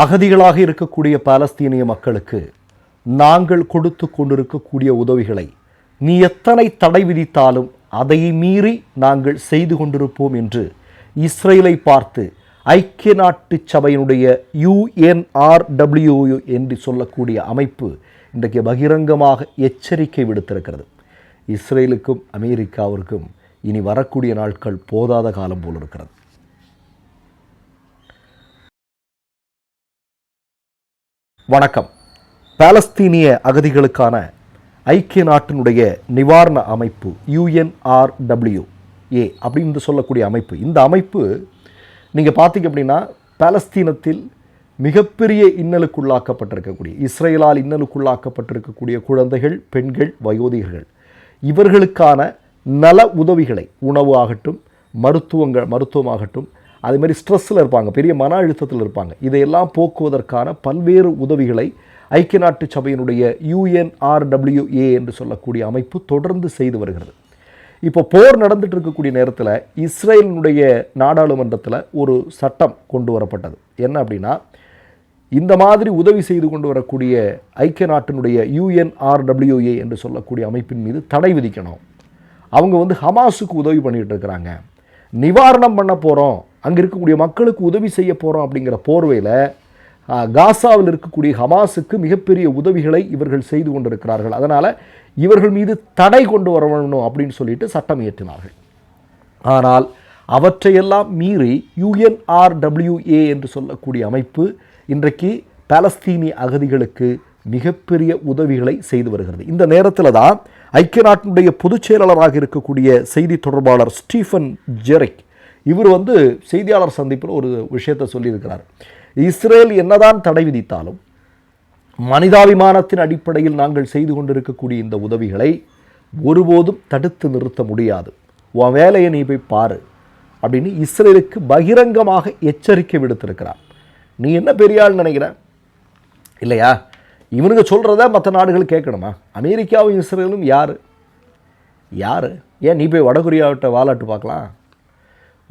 அகதிகளாக இருக்கக்கூடிய பாலஸ்தீனிய மக்களுக்கு நாங்கள் கொடுத்து கொண்டிருக்கக்கூடிய உதவிகளை நீ எத்தனை தடை விதித்தாலும் அதை மீறி நாங்கள் செய்து கொண்டிருப்போம் என்று இஸ்ரேலை பார்த்து ஐக்கிய நாட்டு சபையினுடைய யுஎன்ஆர்டபிள்யூ என்று சொல்லக்கூடிய அமைப்பு இன்றைக்கு பகிரங்கமாக எச்சரிக்கை விடுத்திருக்கிறது. இஸ்ரேலுக்கும் அமெரிக்காவிற்கும் இனி வரக்கூடிய நாட்கள் போதாத காலம் போல் இருக்கிறது. வணக்கம். பாலஸ்தீனிய அகதிகளுக்கான ஐக்கிய நாட்டினுடைய நிவாரண அமைப்பு யுஎன்ஆர்டபிள்யூ. ஏ அப்படின்னு சொல்லக்கூடிய அமைப்பு. இந்த அமைப்பு நீங்கள் பார்த்தீங்க அப்படின்னா பாலஸ்தீனத்தில் மிகப்பெரிய இன்னலுக்குள்ளாக்கப்பட்டிருக்கக்கூடிய இஸ்ரேலால் இன்னலுக்குள்ளாக்கப்பட்டிருக்கக்கூடிய குழந்தைகள் பெண்கள் வயோதிகர்கள் இவர்களுக்கான நல உதவிகளை உணவு ஆகட்டும் மருத்துவங்கள் மருத்துவமாகட்டும் அதுமாரி ஸ்ட்ரெஸ்ஸில் இருப்பாங்க பெரிய மன அழுத்தத்தில் இருப்பாங்க. இதையெல்லாம் போக்குவதற்கான பல்வேறு உதவிகளை ஐக்கிய நாட்டு சபையினுடைய யுஎன்ஆர்டபிள்யூஏ என்று சொல்லக்கூடிய அமைப்பு தொடர்ந்து செய்து வருகிறது. இப்போ போர் நடந்துட்டு இருக்கக்கூடிய நேரத்தில் இஸ்ரேலினுடைய நாடாளுமன்றத்தில் ஒரு சட்டம் கொண்டு வரப்பட்டது. என்ன அப்படின்னா இந்த மாதிரி உதவி செய்து கொண்டு வரக்கூடிய ஐக்கிய நாட்டினுடைய யுஎன்ஆர்டபிள்யூஏ என்று சொல்லக்கூடிய அமைப்பின் மீது தடை விதிக்கணும். அவங்க வந்து ஹமாஸுக்கு உதவி பண்ணிகிட்டு இருக்கிறாங்க. நிவாரணம் பண்ண போகிறோம் அங்கே இருக்கக்கூடிய மக்களுக்கு உதவி செய்ய போகிறோம் அப்படிங்கிற போர்வையில் காசாவில் இருக்கக்கூடிய ஹமாஸுக்கு மிகப்பெரிய உதவிகளை இவர்கள் செய்து கொண்டிருக்கிறார்கள். அதனால் இவர்கள் மீது தடை கொண்டு வரணும் அப்படின்னு சொல்லிட்டு சட்டம் இயற்றினார்கள். ஆனால் அவற்றையெல்லாம் மீறி யுஎன்ஆர்டபிள்யூஏ என்று சொல்லக்கூடிய அமைப்பு இன்றைக்கு பாலஸ்தீனிய அகதிகளுக்கு மிகப்பெரிய உதவிகளை செய்து வருகிறது. இந்த நேரத்தில் தான் ஐக்கிய நாட்டினுடைய பொதுச் செயலாளராக இருக்கக்கூடிய செய்தி தொடர்பாளர் ஸ்டீஃபன் ஜெரிக் இவர் வந்து செய்தியாளர் சந்திப்பில் ஒரு விஷயத்தை சொல்லியிருக்கிறார். இஸ்ரேல் என்னதான் தடை விதித்தாலும் மனிதாபிமானத்தின் அடிப்படையில் நாங்கள் செய்து கொண்டிருக்கக்கூடிய இந்த உதவிகளை ஒருபோதும் தடுத்து நிறுத்த முடியாது. உன் வேலையை நீ போய் பாரு அப்படின்னு இஸ்ரேலுக்கு பகிரங்கமாக எச்சரிக்கை விடுத்திருக்கிறார். நீ என்ன பெரியாள் நினைக்கிற? இல்லையா? இவனுங்க சொல்கிறத மற்ற நாடுகள் கேட்கணுமா? அமெரிக்காவும் இஸ்ரேலும் யார்? யார்? ஏன் நீ போய் வடகொரியாவிட்ட வாலாட்டு பார்க்கலாம்?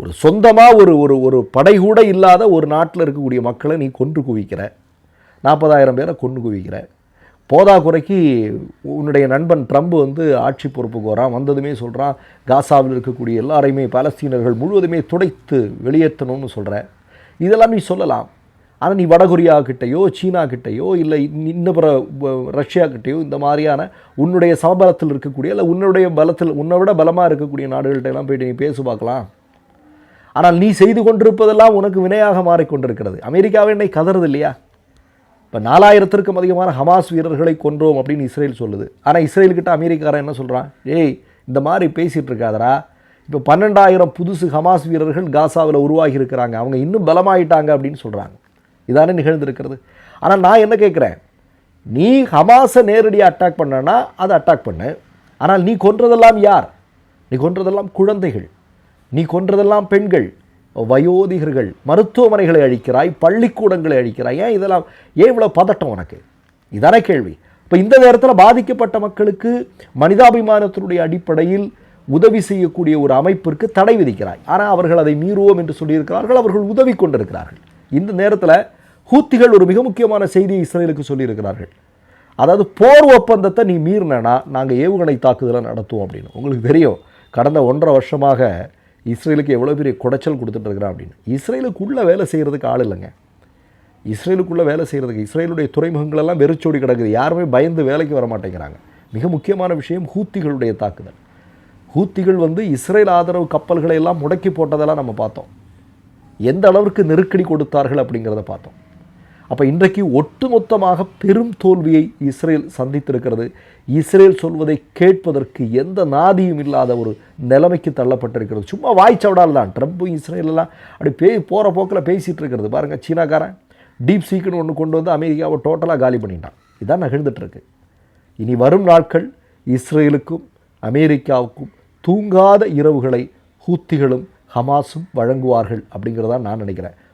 ஒரு சொந்தமாக ஒரு ஒரு ஒரு படை கூட இல்லாத ஒரு நாட்டில் இருக்கக்கூடிய மக்களை நீ கொன்று குவிக்கிற. நாற்பதாயிரம் பேரை கொன்று குவிக்கிற. போதா குறைக்கு உன்னுடைய நண்பன் ட்ரம்ப் வந்து ஆட்சி பொறுப்புக்கு வரான். வந்ததுமே சொல்கிறான் காசாவில் இருக்கக்கூடிய எல்லாரையுமே பாலஸ்தீனர்கள் முழுவதுமே துடைத்து வெளியேற்றணும்னு சொல்கிற இதெல்லாம் நீ சொல்லலாம். ஆனால் நீ வடகொரியா கிட்டேயோ சீனா கிட்டேயோ இல்லை இன்னும் பிற ரஷ்யா கிட்டேயோ இந்த மாதிரியான உன்னுடைய சமபலத்தில் இருக்கக்கூடிய இல்லை உன்னுடைய பலத்தில் உன்னை விட பலமாக இருக்கக்கூடிய நாடுகள்கிட்ட எல்லாம் போயிட்டு நீ பேசி பார்க்கலாம். ஆனால் நீ செய்து கொண்டிருப்பதெல்லாம் உனக்கு வினையாக மாறிக்கொண்டிருக்கிறது. அமெரிக்காவே என்னை கதறது இல்லையா இப்போ நாலாயிரத்திற்கும் அதிகமான ஹமாஸ் வீரர்களை கொன்றோம் அப்படின்னு இஸ்ரேல் சொல்லுது. ஆனால் இஸ்ரேல்கிட்ட அமெரிக்காரன் என்ன சொல்கிறான் ஏய் இந்த மாதிரி பேசிகிட்டு இருக்காதரா இப்போ பன்னெண்டாயிரம் புதுசு ஹமாஸ் வீரர்கள் காசாவில் உருவாகி இருக்கிறாங்க. அவங்க இன்னும் பலமாயிட்டாங்க அப்படின்னு சொல்கிறாங்க இதானே நிகழ்ந்திருக்கிறது. ஆனால் நான் என்ன கேட்குறேன் நீ ஹமாஸை நேரடியாக அட்டாக் பண்ணனா அதை அட்டாக் பண்ணு. ஆனால் நீ கொன்றதெல்லாம் யார்? நீ கொன்றதெல்லாம் குழந்தைகள். நீ கொன்றதெல்லாம் பெண்கள் வயோதிகர்கள் மருத்துவமனைகளை அழிக்கிறாய் பள்ளிக்கூடங்களை அழிக்கிறாய். ஏன் இதெல்லாம் ஏன் இவ்வளோ பதட்டம் உனக்கு? இதான கேள்வி. இப்போ இந்த நேரத்தில் பாதிக்கப்பட்ட மக்களுக்கு மனிதாபிமானத்தினுடைய அடிப்படையில் உதவி செய்யக்கூடிய ஒரு அமைப்பிற்கு தடை விதிக்கிறாய். ஆனால் அவர்கள் அதை மீறுவோம் என்று சொல்லியிருக்கிறார்கள் அவர்கள் உதவி கொண்டிருக்கிறார்கள். இந்த நேரத்தில் ஹூத்திகள் ஒரு மிக முக்கியமான செய்தியை இஸ்ரேலுக்கு சொல்லியிருக்கிறார்கள். அதாவது போர் ஒப்பந்தத்தை நீ மீறினா நாங்கள் ஏவுகணை தாக்குதலை நடத்துவோம் அப்படின்னு. உங்களுக்கு தெரியும் கடந்த ஒன்றரை வருஷமாக இஸ்ரேலுக்கு எவ்வளோ பெரிய குடைச்சல் கொடுத்துட்டுருக்குறான் அப்படின்னு. இஸ்ரேலுக்குள்ளே வேலை செய்கிறதுக்கு ஆள் இல்லைங்க. இஸ்ரேலுக்குள்ளே வேலை செய்கிறதுக்கு இஸ்ரேலுடைய துறைமுகங்களெல்லாம் வெறிச்சோடி கிடக்குது. யாருமே பயந்து வேலைக்கு வர மாட்டேங்கிறாங்க. மிக முக்கியமான விஷயம் ஹூத்திகளுடைய தாக்குதல். ஹூத்திகள் வந்து இஸ்ரேல் ஆதரவு கப்பல்களை எல்லாம் முடக்கி போட்டதெல்லாம் நம்ம பார்த்தோம். எந்த அளவிற்கு நெருக்கடி கொடுத்தார்கள் அப்படிங்கிறத பார்த்தோம். அப்போ இன்றைக்கு ஒட்டுமொத்தமாக பெரும் தோல்வியை இஸ்ரேல் சந்தித்திருக்கிறது. இஸ்ரேல் சொல்வதை கேட்பதற்கு எந்த நாதியும் இல்லாத ஒரு நிலைமைக்கு தள்ளப்பட்டிருக்கிறது. சும்மா வாய்ச்சவடால் தான். ட்ரம்ப்பும் இஸ்ரேலெல்லாம் அப்படி பே போகிற போக்கில் பேசிகிட்டு இருக்கிறது. பாருங்கள் சீனாக்காரன் டீப் சீக்குன்னு ஒன்று கொண்டு வந்து அமெரிக்காவை டோட்டலாக காலி பண்ணிட்டான். இதான் நகழ்ந்துட்டுருக்கு இனி வரும் நாட்கள் இஸ்ரேலுக்கும் அமெரிக்காவுக்கும் தூங்காத இரவுகளை ஹூத்திகளும் ஹமாஸும் வழங்குவார்கள் அப்படிங்கிறதான் நான் நினைக்கிறேன்.